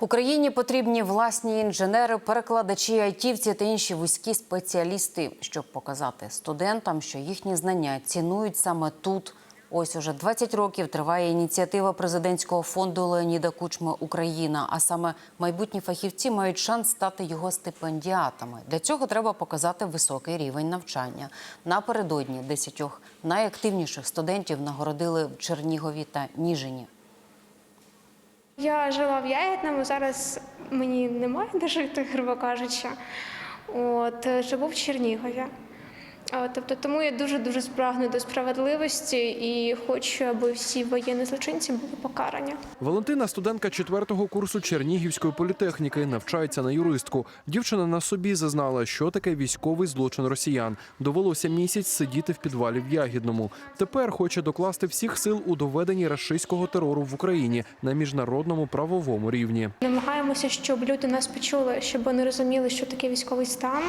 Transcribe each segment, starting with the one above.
Україні потрібні власні інженери, перекладачі, айтівці та інші вузькі спеціалісти, щоб показати студентам, що їхні знання цінують саме тут. Ось уже 20 років триває ініціатива президентського фонду Леоніда Кучми Україна. А саме майбутні фахівці мають шанс стати його стипендіатами. Для цього треба показати високий рівень навчання. Напередодні десятьох найактивніших студентів нагородили в Чернігові та Ніжині. Я жила в Ягідному, зараз мені немає де жити, грубо кажучи. От, живу в Чернігові. Тобто, тому я дуже-дуже спрагну до справедливості і хочу, аби всі воєнні злочинці були покарані. Валентина студентка четвертого курсу Чернігівської політехніки, навчається на юристку. Дівчина на собі зазнала, що таке військовий злочин росіян. Довелося місяць сидіти в підвалі в Ягідному. Тепер хоче докласти всіх сил у доведенні рашистського терору в Україні на міжнародному правовому рівні. Намагаємося, щоб люди нас почули, щоб вони розуміли, що таке військовий стан,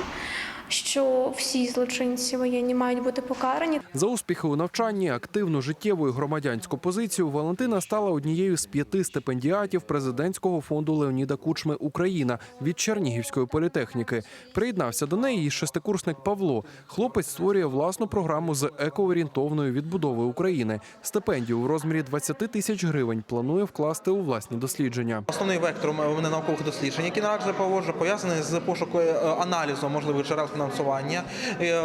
що всі злочинці воєнні мають бути покарані. За успіхи у навчанні, активну життєву і громадянську позицію Валентина стала однією з п'яти стипендіатів президентського фонду Леоніда Кучми Україна від Чернігівської політехніки. Приєднався до неї і шестикурсник Павло. Хлопець створює власну програму з екоорієнтовної відбудови України. Стипендію у розмірі 20 тисяч гривень планує вкласти у власні дослідження. Основний вектор у мене наукових досліджень, які наразі проводжу, пов'язаний з пошуком е, аналізу можливих джерел фінансування, е,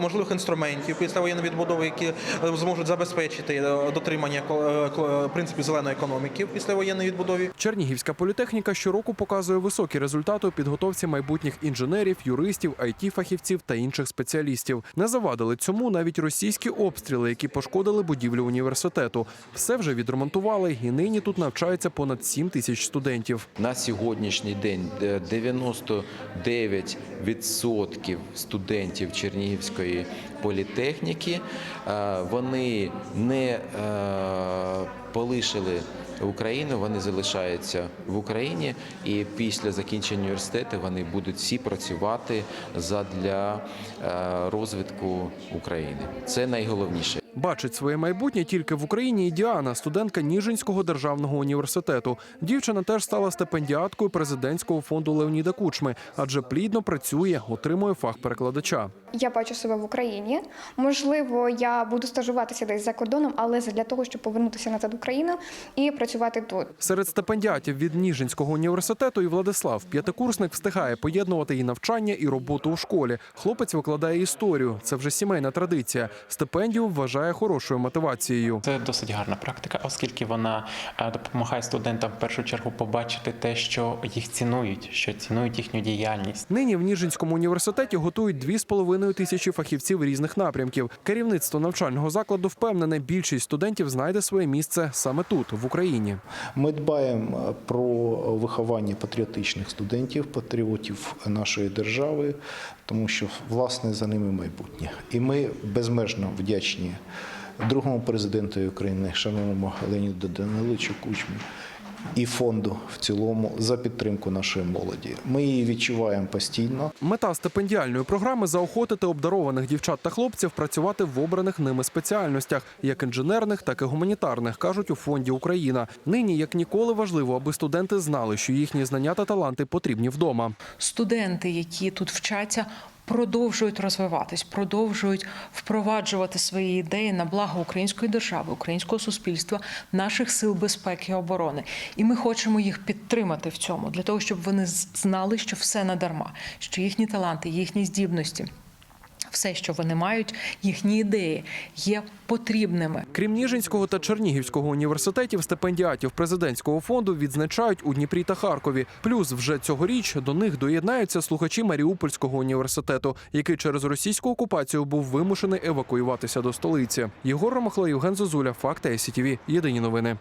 можливих інструментів після воєнної відбудови, які е, зможуть забезпечити е, дотримання е, принципів зеленої економіки після воєнної відбудови. Чернігівська політехніка щороку показує високі результати у підготовці майбутніх інженерів, юристів, it фахівців та інших спеціалістів. Не завадили цьому навіть російські обстріли, які пошкодили будівлю університету. Все вже відремонтували, і нині тут навчається понад 7 тисяч студентів. На сьогоднішній день е, 99% студентів Чернігівської політехніки е, вони не е, полишили Україну, вони залишаються в Україні, і після закінчення університету вони будуть всі працювати задля е, розвитку України. Це найголовніше. Бачить своє майбутнє тільки в Україні і Діана, студентка Ніжинського державного університету. Дівчина теж стала стипендіаткою президентського фонду Леоніда Кучми, адже плідно працює, отримує фах перекладача. Я бачу себе в Україні. Можливо, я буду стажуватися десь за кордоном, але для того, щоб повернутися назад в Україну і працювати тут. Серед стипендіатів від Ніжинського університету і Владислав, п'ятикурсник, встигає поєднувати і навчання, і роботу у школі. Хлопець викладає історію. Це вже сімейна традиція. Стипендію вважає хорошою мотивацією. Це досить гарна практика, оскільки вона е, допомагає студентам в першу чергу побачити те, що їх цінують, що цінують їхню діяльність. Нині в Ніжинському університеті готують дві з половиною тисячі фахівців різних напрямків. Керівництво навчального закладу впевнене, більшість студентів знайде своє місце саме тут, в Україні. Ми дбаємо про виховання патріотичних студентів, патріотів нашої держави, тому що власне за ними майбутнє. І ми безмежно вдячні другому президенту України, шановному Леоніду Даниловичу Кучмі. І фонду в цілому за підтримку нашої молоді. Ми її відчуваємо постійно. Мета стипендіальної програми заохотити обдарованих дівчат та хлопців працювати в обраних ними спеціальностях, як інженерних, так і гуманітарних, кажуть у фонді Україна. Нині як ніколи важливо, аби студенти знали, що їхні знання та таланти потрібні вдома. студенти, які тут вчаться, продовжують розвиватись, продовжують впроваджувати свої ідеї на благо української держави, українського суспільства, наших сил безпеки і оборони. І ми хочемо їх підтримати в цьому для того, щоб вони знали, що все надарма, що їхні таланти, їхні здібності. Все, що вони мають, їхні ідеї є потрібними. Крім Ніжинського та Чернігівського університетів, стипендіатів президентського фонду відзначають у Дніпрі та Харкові. Плюс вже цьогоріч до них доєднаються слухачі Маріупольського університету, який через російську окупацію був вимушений евакуюватися до столиці. Єгор Ромахло, Євген Зозуля, Факти СІТВ. Єдині новини.